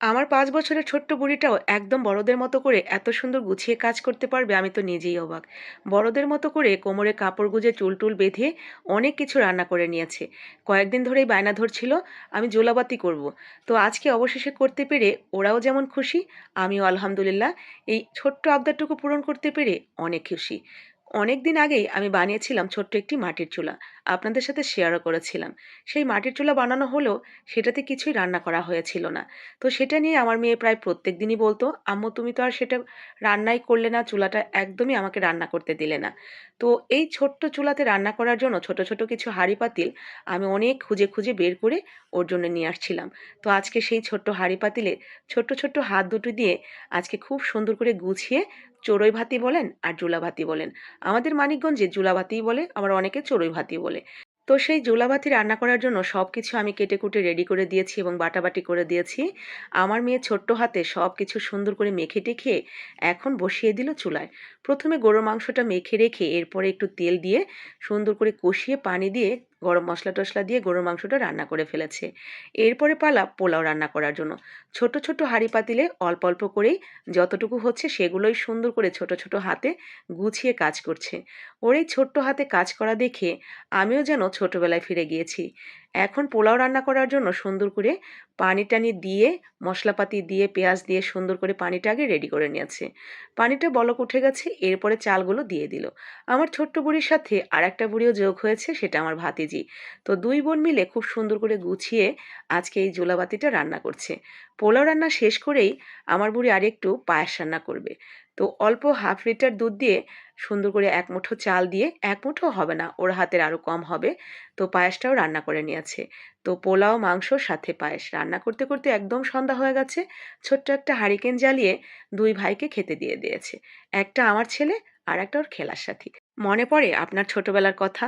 আমার ৫ বছরের ছোট্ট বুড়িটাও একদম বড়দের মতো করে এত সুন্দর গুছিয়ে কাজ করতে পারবে আমি তো নিজেই অবাক। বড়দের মতো করে কোমরে কাপড় গুঁজে চুল-টুল বেঁধে অনেক কিছু রান্না করে নিয়েছে। কয়েকদিন ধরেই বায়না ধরছিল আমি জোলাবাতি করব। তো আজকে অবশেষে করতে পেরে ওরাও যেমন খুশি, আমিও আলহামদুলিল্লাহ এই ছোট্ট আবদারটুকু পূরণ করতে পেরে অনেক খুশি। অনেকদিন আগেই আমি বানিয়েছিলাম ছোট্ট একটি মাটির চুলা। আপনাদের সাথে শেয়ারও করেছিলাম। সেই মাটির চুলা বানানো হলেও সেটাতে কিছুই রান্না করা হয়েছিল না। তো সেটা নিয়ে আমার মেয়ে প্রায় প্রত্যেকদিনই বলতো "আম্মু তুমি তো আর সেটা রান্নাই করলে না, চুলাটা একদমই আমাকে রান্না করতে দিলে না।" তো এই ছোট্ট চুলাতে রান্না করার জন্য ছোট, ছোট কিছু হাঁড়ি-পাতিল আমি অনেক খুঁজে, খুঁজে বের করে ওর জন্য নিয়ে আসছিলাম। তো আজকে সেই ছোট্ট হাঁড়ি-পাতিলে ছোট্ট, ছোট্ট হাত দুটো দিয়ে আজকে খুব সুন্দর করে গুছিয়ে চড়ুই ভাতি বলেন আর জুলা ভাতি বলেন। আমাদের মানিকগঞ্জে জুলা ভাতিই বলে, আবার অনেকে চড়ুই ভাতি বলে। তো সেই জুলা ভাতি রান্না করার জন্য সব কিছু আমি কেটে-কুটে রেডি করে দিয়েছি এবং বাটাবাটি করে দিয়েছি। আমার মেয়ে ছোট্ট হাতে সব কিছু সুন্দর করে মেখে-টেখে এখন বসিয়ে দিল চুলায়। প্রথমে গরুর মাংসটা মেখে রেখে এরপরে একটু তেল দিয়ে সুন্দর করে কষিয়ে পানি দিয়ে গরম মশলা-টশলা দিয়ে গরুর মাংসটা রান্না করে ফেলেছে। এরপরে পালা পোলাও রান্না করার জন্য। ছোট, ছোট হাঁড়ি পাতিলে অল্প, অল্প করেই যতটুকু হচ্ছে সেগুলোই সুন্দর করে ছোট, ছোট হাতে গুছিয়ে কাজ করছে। ওর এই ছোট্ট হাতে কাজ করা দেখে আমিও যেন ছোটবেলায় ফিরে গিয়েছি। এখন পোলাও রান্না করার জন্য সুন্দর করে পানি-টানি দিয়ে, মশলাপাতি দিয়ে, পেঁয়াজ দিয়ে সুন্দর করে পানিটা আগে রেডি করে নিয়েছে। পানিটা বলক উঠে গেছে, এরপরে চালগুলো দিয়ে দিল। আমার ছোট্ট বুড়ির সাথে আর একটা বুড়িও যোগ হয়েছে, সেটা আমার ভাতিজি। তো দুই বোন মিলে খুব সুন্দর করে গুছিয়ে আজকে এই জোলাবাতিটা রান্না করছে। পোলাও রান্না শেষ করেই আমার বুড়ি আরেকটু পায়েস রান্না করবে। তো অল্প হাফ লিটার দুধ দিয়ে সুন্দর করে এক মুঠো চাল দিয়ে এক মুঠো হবে না, ওর হাতের আরও কম হবে। তো পায়েসটাও রান্না করে নিয়েছে। তো পোলাও, মাংসর সাথে পায়েস। রান্না করতে, করতে একদম সন্ধ্যা হয়ে গেছে। ছোট্ট একটা হারিকেন জ্বালিয়ে দুই ভাইকে খেতে দিয়ে দিয়েছে। একটা আমার ছেলে, আর একটা ওর খেলার সাথী। মনে পড়ে আপনার ছোটবেলার কথা?